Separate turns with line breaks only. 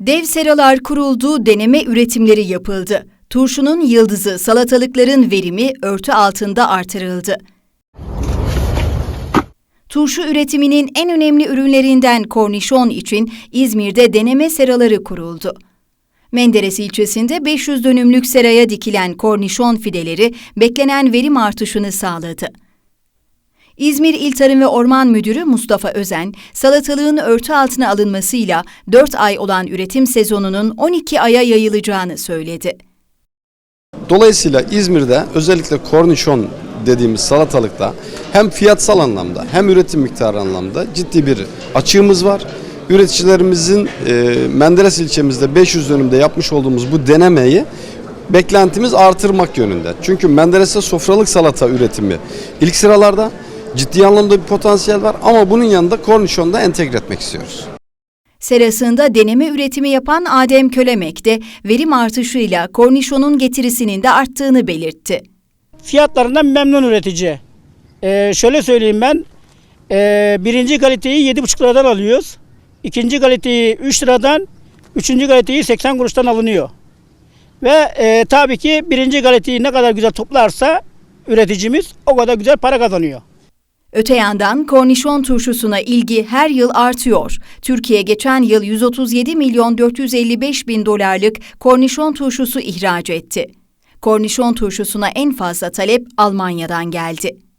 Dev seralar kuruldu, deneme üretimleri yapıldı. Turşunun yıldızı, salatalıkların verimi örtü altında artırıldı. Turşu üretiminin en önemli ürünlerinden kornişon için İzmir'de deneme seraları kuruldu. Menderes ilçesinde 500 dönümlük seraya dikilen kornişon fideleri beklenen verim artışını sağladı. İzmir İl Tarım ve Orman Müdürü Mustafa Özen, salatalığın örtü altına alınmasıyla 4 ay olan üretim sezonunun 12 aya yayılacağını söyledi.
Dolayısıyla İzmir'de özellikle kornişon dediğimiz salatalıkta hem fiyatsal anlamda hem üretim miktarı anlamda ciddi bir açığımız var. Üreticilerimizin e, Menderes ilçemizde 500 dönümde yapmış olduğumuz bu denemeyi beklentimiz artırmak yönünde. Çünkü Menderes'te sofralık salata üretimi ilk sıralarda ciddi anlamda bir potansiyel var ama bunun yanında kornişonu da entegre etmek istiyoruz.
Serasında deneme üretimi yapan Adem Kölemek de verim artışıyla kornişonun getirisinin de arttığını belirtti.
Fiyatlarından memnun üretici. Ee, şöyle söyleyeyim ben. Ee, birinci kaliteyi 7,5 liradan alıyoruz. İkinci kaliteyi 3 liradan, üçüncü kaliteyi 80 kuruştan alınıyor. Ve e, tabii ki birinci kaliteyi ne kadar güzel toplarsa üreticimiz o kadar güzel para kazanıyor.
Öte yandan kornişon turşusuna ilgi her yıl artıyor. Türkiye geçen yıl 137 milyon 455 bin dolarlık kornişon turşusu ihraç etti. Kornişon turşusuna en fazla talep Almanya'dan geldi.